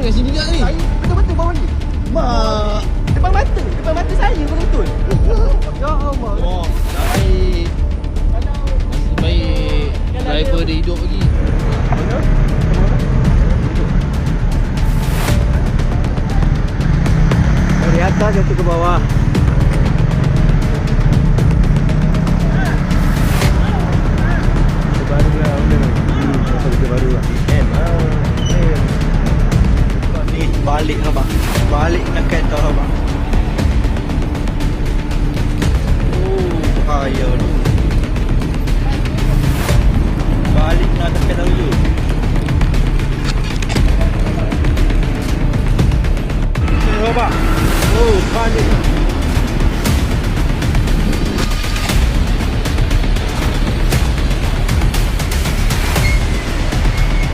kat sini juga ni. Saya betul-betul bawah ni. Mak. Depan mata, depan mata saya betul-betul. ya Allah. Wah, baik. Kalau Nasib baik driver dia hidup lagi. mana? Dari atas jatuh ke bawah. balik lah bang Balik nak kereta lah bang Oh, bahaya ni. Balik nak atas kereta dulu Oh, eh, bang Oh, balik.